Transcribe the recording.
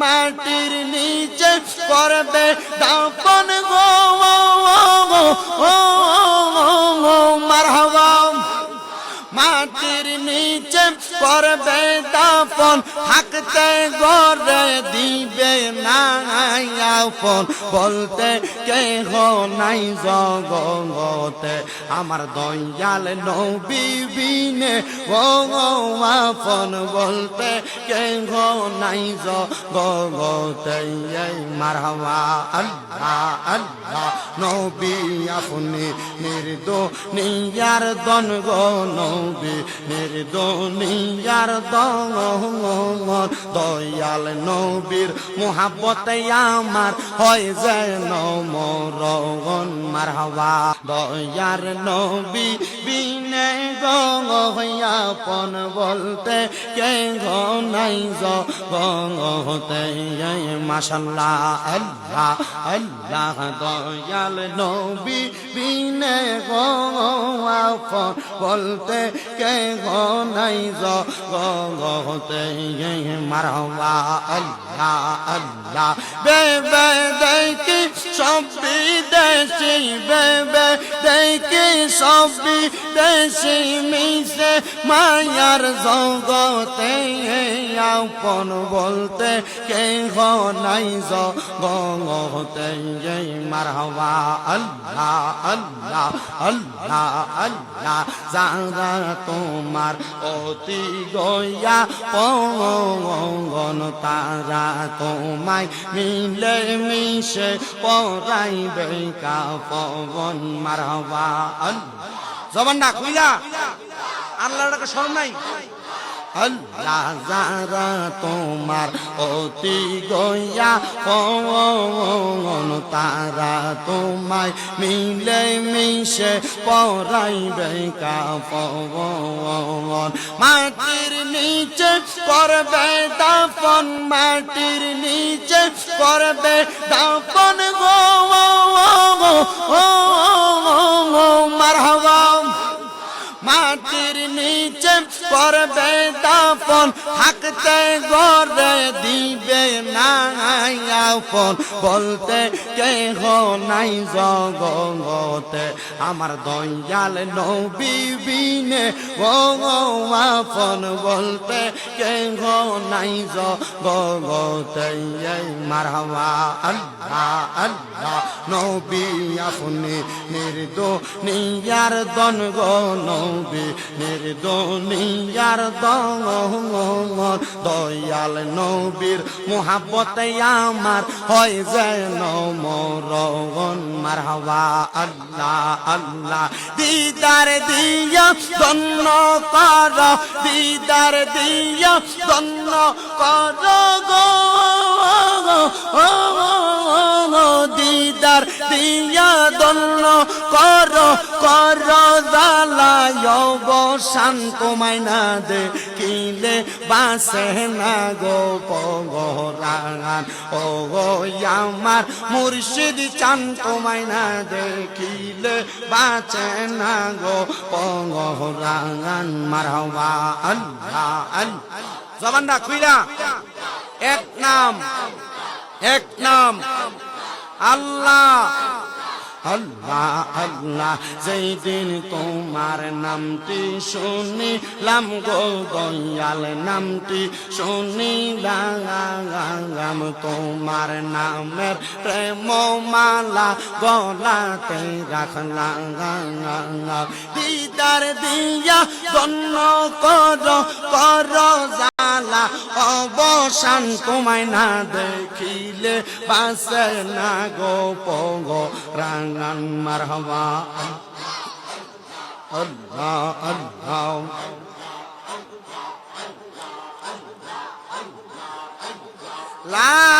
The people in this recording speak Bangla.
মাটির নিচে করবে দাপন গো মারহাবা। মাটির নিচে বলতে কেহ নাই জগতে, আমার দয়াল নবী বিনে ও আপন বলতে কেহ নাই জগতে, এই মারহাবা আল্লাহ আল্লাহ নবী আপনি নির্দো নিয়ার দন গো নবী নির্দো নিয়ার দন দয়াল নবীর মোহাব্বতে আমার। হয় যেন মরণ মারহাবা দয়ার নবী বিনে গন বলতে কে গো নাই জগতে মাশাল্লাহ, আল্লাহ আল্লাহ, দয়াল নবী বিনে গন বলতে কে গো নাই জগতে মারহাবা, আল্লাহ আল্লাহ, বেবে দেখি সব বিদেশি বেবে দেখি সব বিদেশি মিশে, মায়ার জগতে আপন বলতে কে নাই জগতে। মারহাবা, আল্লাহ আল্লাহ আল্লাহ আল্লাহ যারা তোমার অতি গয়া পঙ্গন তারা তোমায় মিলে মিশে পরাইবে কা পবন আল্লাহ জবান না খুইলা আল্লাহটাকে স্মরণ নাই আল্লাহ যারা তোমার অতি গয়া পবন তারা তোমায় মিলে মিশে পরাইবে কা পবন মাটির নিচে করবে দাপন মাটির নিচে করবে দাপন গো মারহাবা মাটির নিচে করবে দাপন থাকতে গড়ে দিবে না আপন। বলতে কেহ নাই জগতে, আমার দয়াল নবী বিনে। ও আপন, বলতে কেহ নাই জগতে। মারহাবা, আল্লাহ আল্লাহ। নবী আপনি নির্দো নিয়ার দন গো নবী, নির্দনিয়ার দমর দয়াল নবীর মোহাব্বতে আমার হয় যেন মরণ। মারহাবা আল্লাহ আল্লাহ, দিদার দিয়া দন্ন কর, দিদার দিয়া দন্ন কর গো। দিদার দিয়া দন্ন কর কর জালায় অবসান তোমায় না দে কিলে বাসে না গো পগরান ও গো আমার মুর্শিদ চান তোমায় না দেখিলে বাঁচে না গো পগরান মারহাবা আল্লাহ আল্লাহ। জবানটা খুইলা। এক নাম এক নাম। আল্লাহ। আল্লাহ আল্লাহ যেই দিন তোমার নামটি শুনিলাম গো দয়াল, নামটি শুনিলাম তোমার নামের প্রেম মালা গলাতে রাখলাম। দিদার দিয়া গণ্য কর কর জালা অবসান তোমায় না দেখিলে বাসে না গো পগ রাঙান মারহাবা। আল্লাহ আল্লাহ। লা